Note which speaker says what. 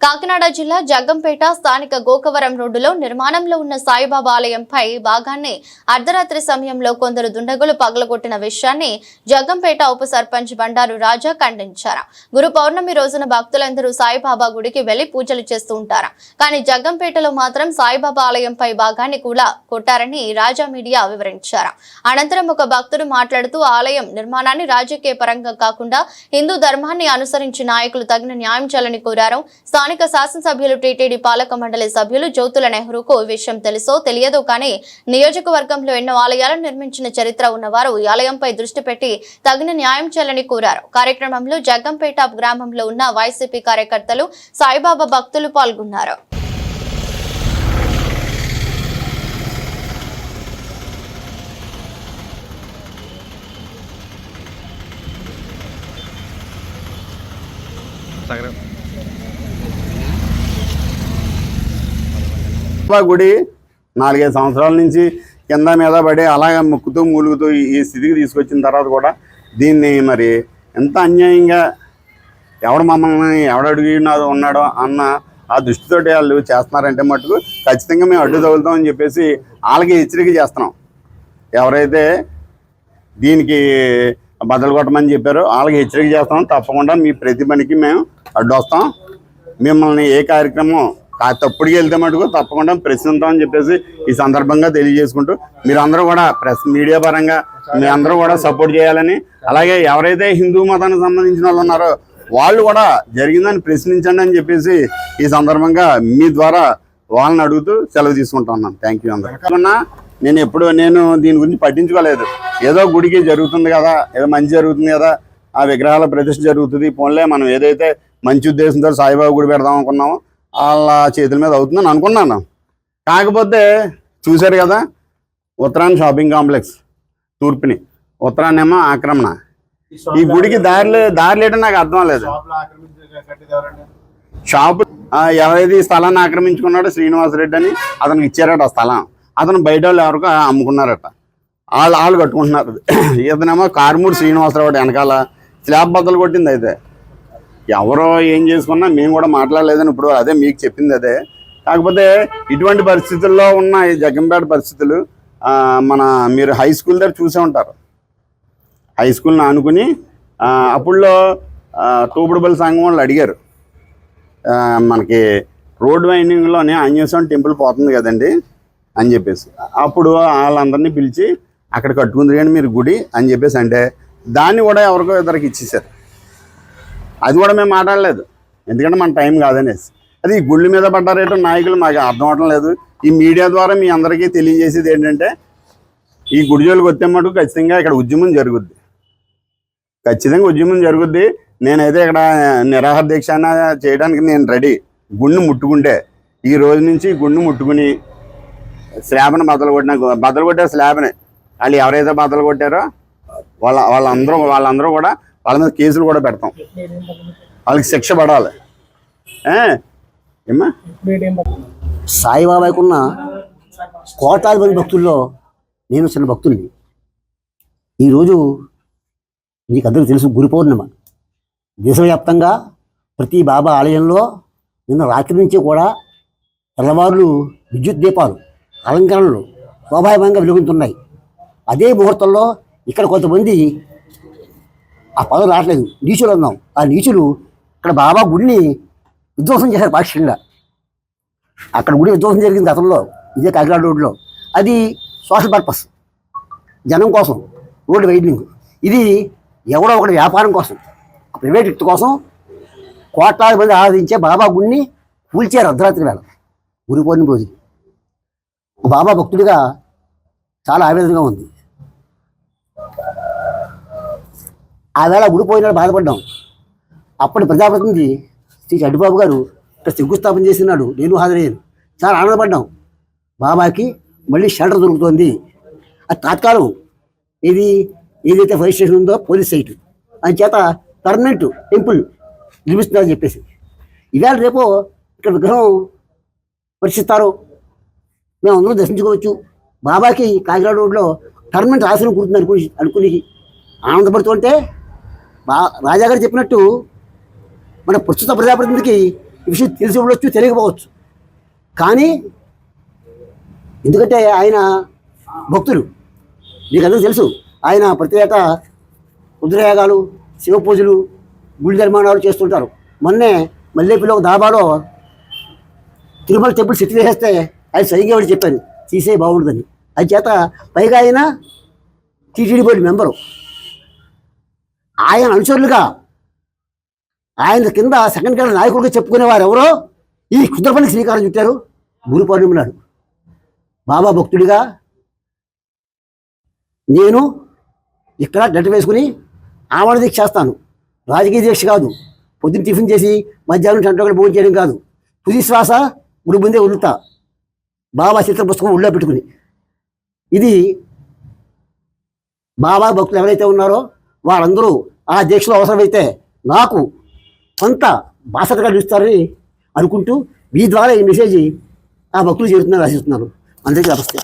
Speaker 1: కాకినాడ జిల్లా జగ్గంపేట స్థానిక గోకవరం రోడ్డులో నిర్మాణంలో ఉన్న సాయిబాబా ఆలయంపై భాగాన్ని అర్ధరాత్రి సమయంలో కొందరు దుండగులు పగలగొట్టిన విషయాన్ని జగ్గంపేట ఉప సర్పంచ్ బండారు రాజా ఖండించారు. గురు పౌర్ణమి రోజున భక్తులందరూ సాయిబాబా గుడికి వెళ్ళి పూజలు చేస్తూ ఉంటారు. కానీ జగ్గంపేటలో మాత్రం సాయిబాబా ఆలయంపై భాగాన్ని కూడా కొట్టారని రాజా మీడియా వివరించారు. అనంతరం ఒక భక్తుడు మాట్లాడుతూ ఆలయం నిర్మాణాన్ని రాజకీయ పరంగా కాకుండా హిందూ ధర్మాన్ని అనుసరించి నాయకులు తగిన న్యాయం చేయాలని కోరారు. స్థానిక శాసనసభ్యులు టీటీడీ పాలక మండలి సభ్యులు జ్యోతుల నెహ్రూకు ఈ విషయం తెలుసో తెలియదో కానీ నియోజకవర్గంలో ఎన్నో ఆలయాలను నిర్మించిన చరిత్ర ఉన్నవారు ఈ ఆలయంపై దృష్టి పెట్టి తగిన న్యాయం చేయాలని కోరారు. కార్యక్రమంలో జగ్గంపేట గ్రామంలో ఉన్న వైసీపీ కార్యకర్తలు సాయిబాబా భక్తులు పాల్గొన్నారు.
Speaker 2: సగరం.
Speaker 3: గుడి నాలుగైదు సంవత్సరాల నుంచి కింద మీద పడి అలాగే ముక్కుతూ మూలుగుతూ ఈ- స్థితికి తీసుకొచ్చిన తర్వాత కూడా దీన్ని మరి ఎంత అన్యాయంగా ఎవడు మమ్మల్ని ఎవడడిగినాదో ఉన్నాడో అన్న ఆ దృష్టితోటి వాళ్ళు చేస్తున్నారంటే మటుకు ఖచ్చితంగా మేము అడ్డు తగులుతామని చెప్పేసి వాళ్ళకి హెచ్చరిక చేస్తున్నాం. ఎవరైతే దీనికి బదలు కొట్టమని చెప్పారో వాళ్ళకి హెచ్చరిక చేస్తాం తప్పకుండా మీ ప్రతి పనికి మేము అడ్డు వస్తాం. మిమ్మల్ని ఏ కార్యక్రమం కా తప్పుడుకి వెళ్తే మటుకు తప్పకుండా ప్రశ్నిస్తామని చెప్పేసి ఈ సందర్భంగా తెలియజేసుకుంటూ మీరందరూ కూడా ప్రెస్ మీడియా పరంగా మీ అందరూ కూడా సపోర్ట్ చేయాలని అలాగే ఎవరైతే హిందూ మతానికి సంబంధించిన వాళ్ళు ఉన్నారో వాళ్ళు కూడా జరిగిందని ప్రశ్నించండి అని చెప్పేసి ఈ సందర్భంగా మీ ద్వారా వాళ్ళని అడుగుతూ సెలవు తీసుకుంటున్నాను థ్యాంక్ యూ అందరూ. నేను ఎప్పుడు నేను దీని గురించి పట్టించుకోలేదు. ఏదో గుడికి జరుగుతుంది కదా ఏదో మంచి జరుగుతుంది కదా ఆ విగ్రహాల ప్రతిష్ఠ జరుగుతుంది. పోన్లే మనం ఏదైతే మంచి ఉద్దేశంతో సాయిబాబు గుడి పెడదాం అనుకున్నామో వాళ్ళ చేతుల మీద అవుతుందని అనుకున్నాను. కాకపోతే చూశారు కదా ఉత్తరాయణ షాపింగ్ కాంప్లెక్స్ తూర్పుని. ఉత్తరాన్నేమో ఆక్రమణ. ఈ గుడికి దారి దారి లేటని నాకు అర్థం లేదు షాప్ ఆ, ఎవరైతే ఈ స్థలాన్ని ఆక్రమించుకున్నాడో శ్రీనివాసరెడ్డి అని అతనికి ఇచ్చారట ఆ స్థలం. అతను బయట వాళ్ళు ఎవరికో అమ్ముకున్నారట. వాళ్ళు వాళ్ళు కట్టుకుంటున్నారు. ఇతనేమో కార్మూడి శ్రీనివాసరావు వెనకాల స్లాబ్ బద్దలు కొట్టింది అయితే. ఎవరో ఏం చేసుకున్నా మేము కూడా మాట్లాడలేదని ఇప్పుడు అదే మీకు చెప్పింది అదే. కాకపోతే ఇటువంటి పరిస్థితుల్లో ఉన్న ఈ జగ్గంపేట పరిస్థితులు మన మీరు హై స్కూల్ దగ్గర చూసే ఉంటారు. హై స్కూల్ని ఆనుకుని అప్పుడులో తూపుడుబల్ సంఘం వాళ్ళు అడిగారు. మనకి రోడ్ వైండింగ్లోనే ఆంజనేయస్వామి టెంపుల్ పోతుంది కదండి అని చెప్పేసి. అప్పుడు వాళ్ళందరినీ పిలిచి అక్కడ కట్టుకుంది కానీ మీరు గుడి అని చెప్పేసి అంటే దాన్ని కూడా ఎవరికో ఇద్దరికి ఇచ్చేసారు. అది కూడా మేము మాట్లాడలేదు. ఎందుకంటే మన టైం కాదనేసి. అది ఈ గుళ్ళ మీద పడ్డారేటో నాయకులు మాకు అర్థం అవటం లేదు. ఈ మీడియా ద్వారా మీ అందరికీ తెలియజేసేది ఏంటంటే ఈ గుడిజోలకు వచ్చే మటుకు ఖచ్చితంగా ఇక్కడ ఉద్యమం జరుగుద్ది. ఖచ్చితంగా ఉద్యమం జరుగుద్ది. నేనైతే ఇక్కడ నిరాహార దీక్ష చేయడానికి నేను రెడీ. గుండు ముట్టుకుంటే ఈ రోజు నుంచి గుండు ముట్టుకుని స్లాబ్ని బద్దలు కొట్టిన బద్దలు కొట్టే స్లాబ్ని వాళ్ళు ఎవరైతే బద్దలు కొట్టారో వాళ్ళ వాళ్ళందరూ వాళ్ళందరూ కూడా వాళ్ళ మీద కేసులు కూడా పెడతాం. వాళ్ళకి శిక్ష పడాలి. ఏమ్మా?
Speaker 4: సాయిబాబాకున్న కోటాది మంది భక్తుల్లో నేను చిన్న భక్తుల్ని ఈరోజు మీకు అందరికీ తెలుసు గురు పౌర్ణిమ. దేశవ్యాప్తంగా ప్రతి బాబా ఆలయంలో నిన్న రాత్రి నుంచి కూడా తెల్లవారులు విద్యుత్ దీపాలు అలంకరణలు స్వాభావికంగా వెలుగుతున్నాయి. అదే ముహూర్తంలో ఇక్కడ కొంతమంది ఆ పదం రావట్లేదు. నీచులు అన్నాం. ఆ నీచులు ఇక్కడ బాబా గుడిని విధ్వంసం చేశారు పాక్షికంగా. అక్కడ గుడి విధ్వంసం జరిగింది గతంలో ఇదే కాకినాడ రోడ్లో అది సోషల్ పర్పస్ జనం కోసం రోడ్డు వైడ్నింగ్ ఇది ఎవడో ఒకటి వ్యాపారం కోసం ప్రైవేట్ వ్యక్తి కోసం కోట్లాది మంది ఆరాధించే బాబా గుడిని కూల్చారు అర్ధరాత్రి వేళ గురి పౌర్ణమి రోజు. బాబా భక్తుడిగా చాలా ఆవేదనగా ఉంది. ఆవేళ ఊడిపోయినాడు బాధపడ్డాం. అప్పటి ప్రజాప్రతినిధి శ్రీ అడ్డిబాబు గారు ఇక్కడ శంకుస్థాపన చేసినాడు. నేను హాజరయ్యాను. చాలా ఆనందపడ్డాం. బాబాకి మళ్ళీ షెల్టర్ దొరుకుతుంది. అది తాత్కాలం. ఇది ఏదైతే ఫైర్ స్టేషన్ ఉందో పోలీస్ సైట్ అని చేత పర్మనెంట్ టెంపుల్ నిర్మిస్తున్నారని చెప్పేసి. ఇవాళ రేపు ఇక్కడ విగ్రహం పరిశిస్తారు మేము అందరూ దర్శించుకోవచ్చు. బాబాకి కాకినాడ రోడ్లో పర్మనెంట్ ఆశ్రమం కుడుతుంది అనుకుని అనుకుని ఆనందపడుతుంటే రాజా రాజాగారు చెప్పినట్టు మన ప్రస్తుత ప్రజాప్రతినిధికి ఈ విషయం తెలిసి ఉండొచ్చు తెలియకపోవచ్చు. కానీ ఎందుకంటే ఆయన భక్తులు మీకు అందరికీ తెలుసు ఆయన ప్రతి ఏటా రుద్రయాగాలు శివ పూజలు గుడి నిర్మాణాలు చేస్తుంటారు. మొన్నే మల్లేపల్లి ఒక దాబాలో తిరుమల టెంపుల్ సెట్ చేసేస్తే ఆయన సరిగ్గా వాడు చెప్పాను తీసే బాగుంటుందని అది చేత పైగా ఆయన టీటీడీ బోర్డు మెంబరు. ఆయన అనుచరులుగా. ఆయన కింద సెకండ్ క్యాడర్ నాయకులుగా చెప్పుకునేవారు ఎవరో? ఈ క్షుద్రపల్లి శ్రీకారం చుట్టారు. గురు పౌర్ణమి నాడు. బాబా భక్తుడిగా నేను ఇక్కడ డెట్ వేసుకుని ఆమడ దీక్ష చేస్తాను. రాజకీయ దీక్ష కాదు. పొద్దున్న టిఫిన్ చేసి మధ్యాహ్నం గంటలు భోజనం చేయడం కాదు. తుది శ్వాస గుడి ముందే వదులుతా. బాబా చిత్ర పుస్తకం ఒళ్ళో పెట్టుకుని. ఇది బాబా భక్తులు ఎవరైతే ఉన్నారో వాళ్ళందరూ ఆ దీక్షలో అవసరమైతే నాకు కొంత బాసటగా నిలుస్తారని అనుకుంటూ మీ ద్వారా ఈ మెసేజ్ ఆ భక్తులు చేరుతుందని ఆశిస్తున్నాను. అందరికీ నమస్తే.